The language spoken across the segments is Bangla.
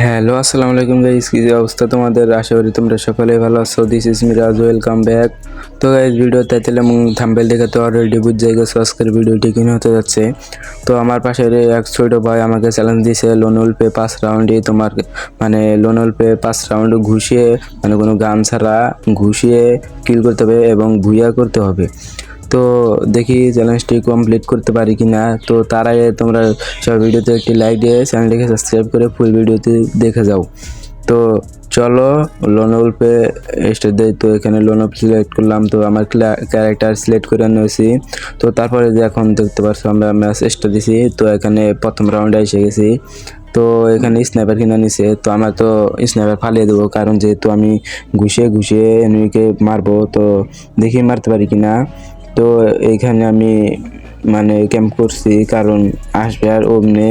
হ্যালো আসসালামু আলাইকুম গাইস কি অবস্থা তোমাদের? আশা করি তোমরা সকলে ভালো আছো। This is Miraj welcome back to guys video title এবং থাম্বেল দেখে তো অলরেডি বুঝে গেছো, আজকের ভিডিওটি কিনে হতে যাচ্ছে। তো আমার পাশে এক ছোট ভাই আমাকে চ্যালেঞ্জ দিয়েছে লোনল পে পাঁচ রাউন্ডে তোমার মানে লোনল পে পাঁচ রাউন্ড ঘুষিয়ে মানে কোনো গান ছাড়া ঘুষিয়ে কিল করতে হবে এবং ভুইয়া করতে হবে। তো দেখি চ্যালেঞ্জটি কমপ্লিট করতে পারি কি না তো তার আগে তোমরা সব ভিডিওতে একটি লাইক দিয়ে চ্যানেলটিকে সাবস্ক্রাইব করে ফুল ভিডিওটি দেখে যাও। তো চলো লোনল পে স্টেট দেয় তো এখানে লোনল সিলেক্ট করলাম। তো আমার ক্যারেক্টার সিলেক্ট করে নিয়েছি। তো তারপরে যে এখন দেখতে পাচ্ছ আমরা ম্যাচ স্টার দিছি। তো এখানে প্রথম রাউন্ডে এসে গেছি। তো এখানে স্ন্যাপার কিনে নিছে। তো আমরা তো স্ন্যাপার ফালিয়ে দেবো। কারণ যেহেতু আমি ঘুষিয়ে ঘুষিয়ে এনিমিকে মারবো, তো দেখি মারতে পারি কিনা। তো এইখানে আমি মানে ক্যাম্প করছি, কারণ আসবে আর অমনে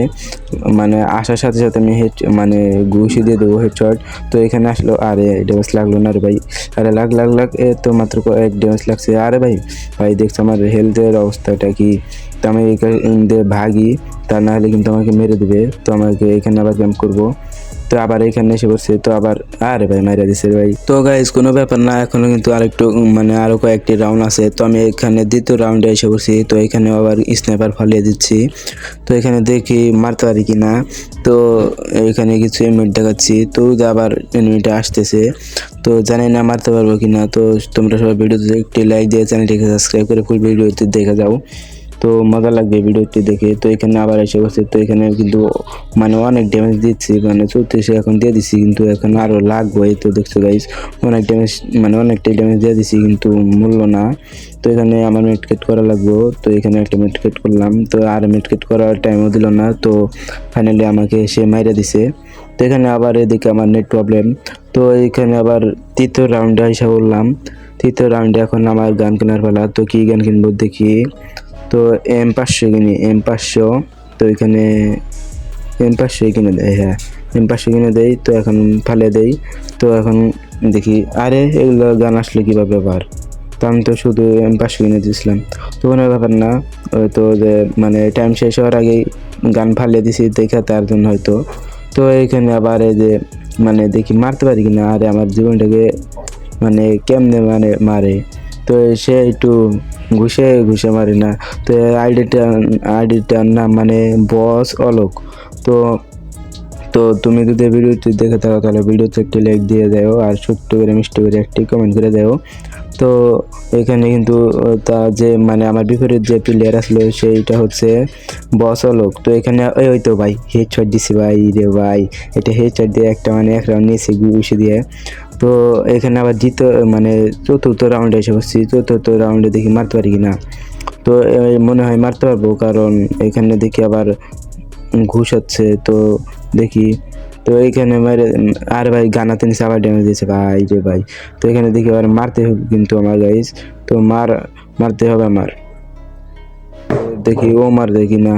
মানে আসার সাথে সাথে আমি হেড মানে ঘুষি দিয়ে দেবো হেডশট তো এখানে আসলো, আরে ড্যামেজ লাগল না রে ভাই। আরে লাগ লাগ লাগ, এ তো মাত্র এক ড্যামেজ লাগছে। আরে ভাই ভাই দেখছ আমার হেলথের অবস্থাটা কি? তো আমি এখান ভাগি, তা না হলে কিন্তু আমাকে মেরে দেবে। তো আমাকে এখানে আবার ক্যাম্প করব। তো আবার এখানে এসে পড়ছে, তো আবার, আরে ভাই, মাইরা দিছে ভাই। তো গাইজ কোনো ব্যাপার না, এখনও কিন্তু আরেকটু মানে আরও কয়েকটি রাউন্ড আছে। তো আমি এখানে দ্বিতীয় রাউন্ডে এসে পড়ছি, তো এখানে আবার স্নাইপার ফালিয়ে দিচ্ছি। তো এখানে দেখি মারতে পারি কি না তো এখানে কিছু এমিট দেখাচ্ছি, তো আবার এনিমিটা আসতেছে, তো জানি না মারতে পারব কি না তো তোমরা সবাই ভিডিওতে একটি লাইক দিয়ে চ্যানেলটিকে সাবস্ক্রাইব করে ফুল ভিডিওতে দেখে যাও। তো মজা লাগবে ভিডিওটি দেখে। তো এখানে আবার এসে বসে, তো এখানে কিন্তু মানে অনেক ড্যামেজ দিচ্ছি মানে চৌত্রিশে এখন দিয়ে দিচ্ছি কিন্তু এখন আরও লাগবে। তো দেখছ গাইস অনেক ড্যামেজ মানে অনেকটাই ড্যামেজ দিয়ে দিচ্ছি কিন্তু মূল্য না। তো এখানে আমার মেটকেট করা লাগবে, তো এখানে একটা মেটকেট করলাম, তো আর মেটকেট করার টাইমও দিল না, তো ফাইনালি আমাকে সে মাইরে দিছে। তো এখানে আবার এদিকে আমার নেট প্রবলেম তো এখানে আবার তৃতীয় রাউন্ডে এসে বললাম, তৃতীয় রাউন্ডে এখন আমার গান কেনার পালা, তো কি গান কিনবো দেখি। তো এম পাঁচশো কিনি, এম পাঁচশো, তো এখানে এম পাঁচশো কিনে দেয় হ্যাঁ। এম পাঁচশো কিনে দেয় তো এখন ফালে দেই, তো এখন দেখি, আরে এগুলো গান আসলে কীভাবে ব্যাপার তো আমি তো শুধু এম পাঁচশো কিনে দিয়েছিলাম। তো কোনো ব্যাপার না তো যে মানে টাইম শেষ হওয়ার আগেই গান ফালিয়ে দিছি, দেখে তার জন্য হয়তো। তো এখানে আবার এই যে মানে দেখি মারতে পারি কিনা, আরে আমার জীবনটাকে মানে কেমনে মানে মারে? তো সে একটু ঘুষে ঘুষে মারি না। তো আইডিটা, আইডিটার নাম মানে বস অলোক। তো তো তুমি যদি ভিডিওটি দেখে থাকো, তাহলে ভিডিওতে একটি লাইক দিয়ে দেও আর ছোট্ট করে, মিষ্টি করে একটি কমেন্ট করে দেও। তো এখানে কিন্তু তা যে মানে আমার বিপরীত যে প্লেয়ার আসলো, সেইটা হচ্ছে বস অলোক তো এখানে ওই ওই তো ভাই হেড শট দিছি ভাই রে ভাই, এটা হেড শট দিয়ে একটা মানে এক রাউন্ড নিয়েছি ঘুষি দিয়ে। তো এখানে আবার দ্বিতীয় মানে চতুর্থ রাউন্ডে এসে বসছি, চতুর্থ রাউন্ডে দেখি মারতে পারি কিনা। তো এই মনে হয় মারতে পারব, কারণ এখানে দেখি আবার ঘুষ হচ্ছে, তো দেখি, তো এইখানে মেরে, আর ভাই গানাতে নিচে আবার ড্যামেজ দিয়েছে, ভাই রে ভাই। তো এখানে দেখি আবার মারতে হবে কিন্তু আমার গাইজ তো মার, মারতে হবে আমার। দেখি, ও মার দেখি না।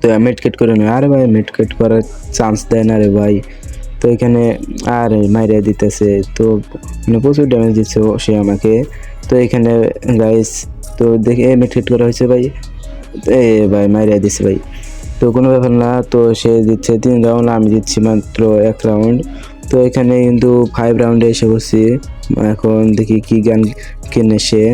তো মেটকেট করে নেয়। আরে ভাই মেটকেট করার চান্স দেয় না রে ভাই। তো এখানে, আর মাইরে দিতেছে। তো মানে প্রচুর ড্যামেজ দিচ্ছে সে আমাকে। তো এখানে গাইস তো দেখি দেখে মেটকেট করা হয়েছে ভাই। এ ভাই, মাইরে দিচ্ছে ভাই। তো কোনো ব্যাপার না, তো সে দিচ্ছে তিন রাউন্ড আমি দিচ্ছি মাত্র এক রাউন্ড তো এখানে কিন্তু ফাইভ রাউন্ডে এসে বসছি। এখন দেখি কি গান কিনে সে।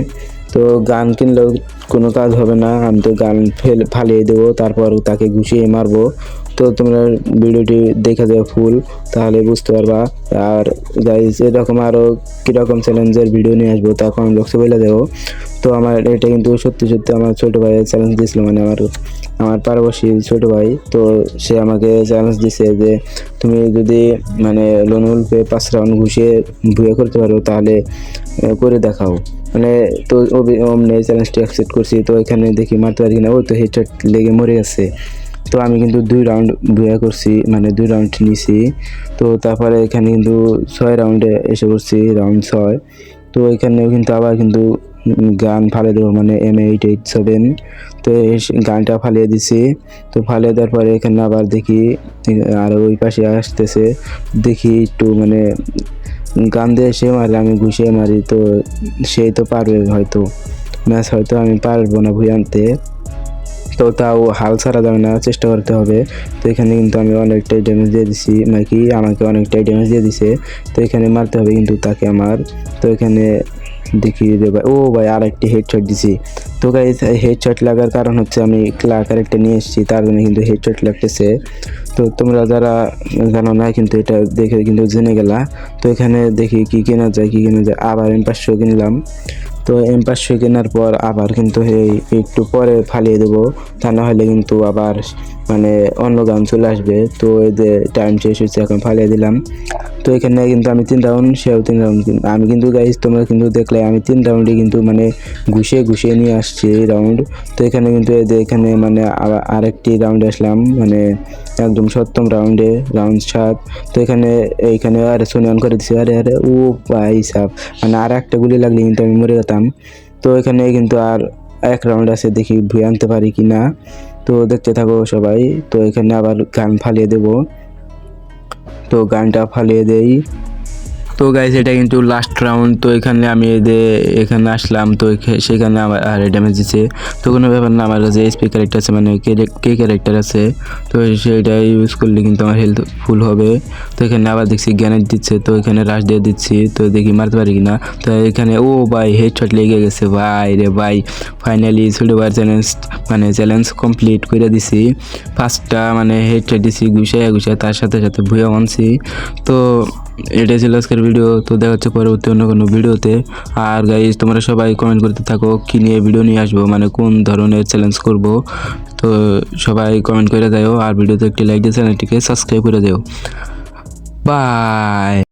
তো গান কিনলেও কোনো কাজ হবে না, আমি তো গান ফেল, ফালিয়ে দেবো, তারপর তাকে ঘুষিয়ে মারবো। তো তোমরা ভিডিওটি দেখে যাও ফুল, তাহলে বুঝতে পারবা। আর গাইজ এরকম আরও কীরকম চ্যালেঞ্জের ভিডিও নিয়ে আসব তা কমেন্ট বক্সে বলে দেবো। তো আমার এটা কিন্তু সত্যি সত্যি আমার ছোটো ভাইয়ের চ্যালেঞ্জ দিয়েছিল মানে আমার আমার পারবশী ছোটো ভাই। তো সে আমাকে চ্যালেঞ্জ দিছে যে, তুমি যদি মানে লোনুল পে পাঁচ রাউন্ড ঘুষিয়ে ভুয়ে করতে পারো, তাহলে করে দেখাও। মানে তো অমনি চ্যালেঞ্জটি অ্যাকসেপ্ট করছি, তো এখানে দেখি মারতে পারি না ওই তো হেডশট লেগে মরে গেছে। তো আমি কিন্তু দুই রাউন্ড ভুয়া করছি মানে দুই রাউন্ড নিছি। তো তারপরে এখানে কিন্তু ছয় রাউন্ডে এসে করছি রাউন্ড ছয়। তো এখানেও কিন্তু আবার কিন্তু গান ফালিয়ে দেবো মানে এম এইট এইট সেভেন তো গানটা ফালিয়ে দিছি। তো ফালিয়ে দেওয়ার পরে এখানে আবার দেখি, আর ওই পাশে আসতেছে। দেখি একটু মানে গান দিয়ে সে মারে আমি ঘুষিয়ে মারি, তো সেই তো পারবে হয়তো। ম্যাচ হয়তো আমি পারব না ভুই আনতে। তো তাও হাল ছাড়া যাবে না, চেষ্টা করতে হবে। তো এখানে কিন্তু আমি অনেকটাই ড্যামেজ দিয়ে দিছি মানে কি আমাকে অনেকটাই ড্যামেজ দিয়ে দিছে। তো এখানে মারতে হবে কিন্তু তাকে আমার। তো এখানে দেখি রে ভাই, ও ভাই আর একটি হেডশট দিছি। তো গাইজ হেডশট লাগার কারণ হচ্ছে আমি ক্লাকার একটা নিয়ে এসেছি, তার জন্য কিন্তু হেডশট লাগতেছে। তো তোমরা যারা জানো না, কিন্তু এটা দেখে কিন্তু জেনে গেলা। তো এখানে দেখি কি কেনা যায়, কি কেনা যায়। আবার এম পাঁচশো কিনলাম। তো এম পাঁচশো কেনার পর আবার কিন্তু এই একটু পরে ফালিয়ে দেবো। তা নাহলে কিন্তু আবার মানে অন্য গান চলে আসবে, তো এদের টাইম শেষ হচ্ছে এখন ফালিয়ে দিলাম। তো এখানে কিন্তু আমি তিন রাউন্ড সেও তিন রাউন্ড আমি কিন্তু গাইজ তোমরা কিন্তু দেখলে, আমি তিন রাউন্ডে কিন্তু মানে ঘুষিয়ে ঘুষিয়ে নিয়ে আসছি এই রাউন্ড তো এখানে কিন্তু এদের এখানে মানে আরেকটি রাউন্ডে আসলাম মানে একদম সপ্তম রাউন্ডে রাউন্ড সাত। তো এখানে এইখানে আরে সোনি অন করে দিছি, আরে আরে, ও ভাই সাপ মানে আর একটা গুলি লাগলে কিন্তু আমি মরে যেতাম। তো এখানে কিন্তু আর এক রাউন্ড আছে, দেখি ভুয়ে আনতে পারি কি না তো দেখতে থাকো সবাই। তো এখানে আবার গান ফালিয়ে দেব। তো গানটা ফালিয়ে দেই। তো গাইস এটা কিন্তু লাস্ট রাউন্ড তো এখানে আমি এখানে আসলাম, তো সেখানে আমার আর ড্যামেজ দিচ্ছে তো কোনো ব্যাপার না, আমার কাছে এসপি ক্যারেক্টার আছে মানে কে কে ক্যারেক্টার আছে, তো সেটা ইউজ করলে কিন্তু আমার হেলথ ফুল হবে। তো এখানে আবার দেখছি গ্যানেট দিচ্ছে, তো এখানে রাশ দিয়ে দিচ্ছি, তো দেখি মারতে পারি কিনা। তো এখানে, ও ভাই হেডশট লেগে গেছে, ভাই রে ভাই। ফাইনালি সুলিভার চ্যালেঞ্জ মানে চ্যালেঞ্জ কমপ্লিট করে দিছি। পাঁচটা মানে হেড হেডশট দিছি ঘুষে ঘুষে তার সাথে সাথে ভুয়া মানছি তো এটাই ছিল আজকের ভিডিও তো দেখা হচ্ছে পরবর্তী অন্য কোনো ভিডিওতে আর গাইজ তোমরা সবাই কমেন্ট করতে থাকো, কী নিয়ে ভিডিও নিয়ে আসব মানে কোন ধরনের চ্যালেঞ্জ করব। তো সবাই কমেন্ট করে দেও আর ভিডিওতে একটি লাইক দিয়ে চ্যানেলটিকে সাবস্ক্রাইব করে দেও বাই